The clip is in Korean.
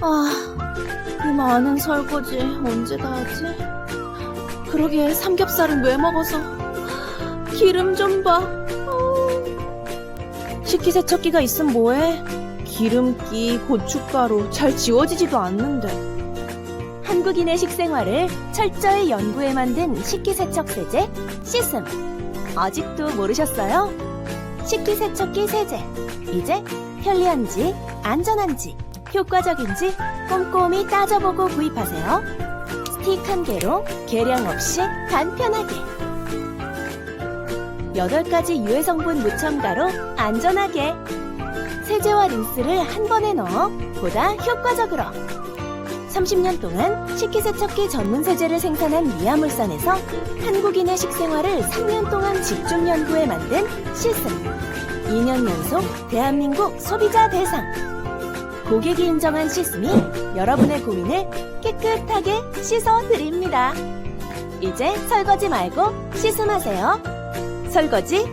아, 이 많은 설거지 언제 다 하지? 그러게 삼겹살은 왜 먹어서 기름 좀 봐. 어. 식기세척기가 있으면 뭐해? 기름기, 고춧가루 잘 지워지지도 않는데. 한국인의 식생활을 철저히 연구해 만든 식기세척 세제 시슴. 아직도 모르셨어요? 식기세척기 세제. 이제 편리한지, 안전한지, 효과적인지 꼼꼼히 따져보고 구입하세요. 스틱 한 개로 계량 없이 간편하게. 8가지 유해 성분 무첨가로 안전하게. 세제와 린스를 한 번에 넣어 보다 효과적으로. 30년 동안 식기세척기 전문 세제를 생산한 미아물산에서 한국인의 식생활을 3년 동안 집중 연구해 만든 시슴. 2년 연속 대한민국 소비자 대상. 고객이 인정한 시스미 여러분의 고민을 깨끗하게 씻어드립니다. 이제 설거지 말고 시슴하세요. 설거지